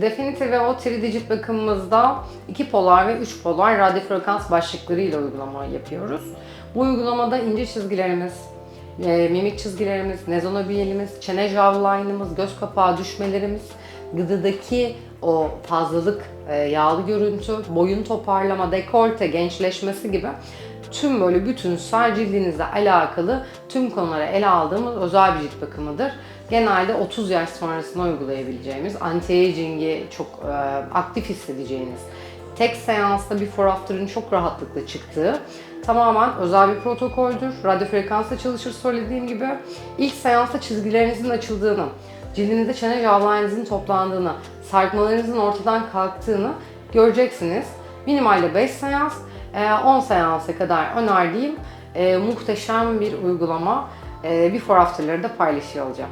Definity ve o 3D cilt bakımımızda 2 polar ve 3 polar radyo frekans başlıklarıyla uygulama yapıyoruz. Bu uygulamada ince çizgilerimiz, e, mimik çizgilerimiz, nezonobiyelimiz, çene jawline'ımız, göz kapağı düşmelerimiz, gıdadaki o fazlalık, e, yağlı görüntü, boyun toparlama, dekolte, gençleşmesi gibi tüm böyle bütünsel cildinizle alakalı tüm konuları ele aldığımız özel bir cilt bakımıdır. Genelde 30 yaş sonrasında uygulayabileceğimiz, anti-aging'i çok e, aktif hissedeceğiniz, tek seansta before after'ın çok rahatlıkla çıktığı tamamen özel bir protokoldür. Radyo frekansla çalışır söylediğim gibi. İlk seansta çizgilerinizin açıldığını, cildinizde çene jawline'ınızın toplandığını, sarkmalarınızın ortadan kalktığını göreceksiniz. Minimalde 5 seans, 10 seansa kadar önerdiğim e, muhteşem bir uygulama. E, Before after'ları da paylaşıyor olacağım.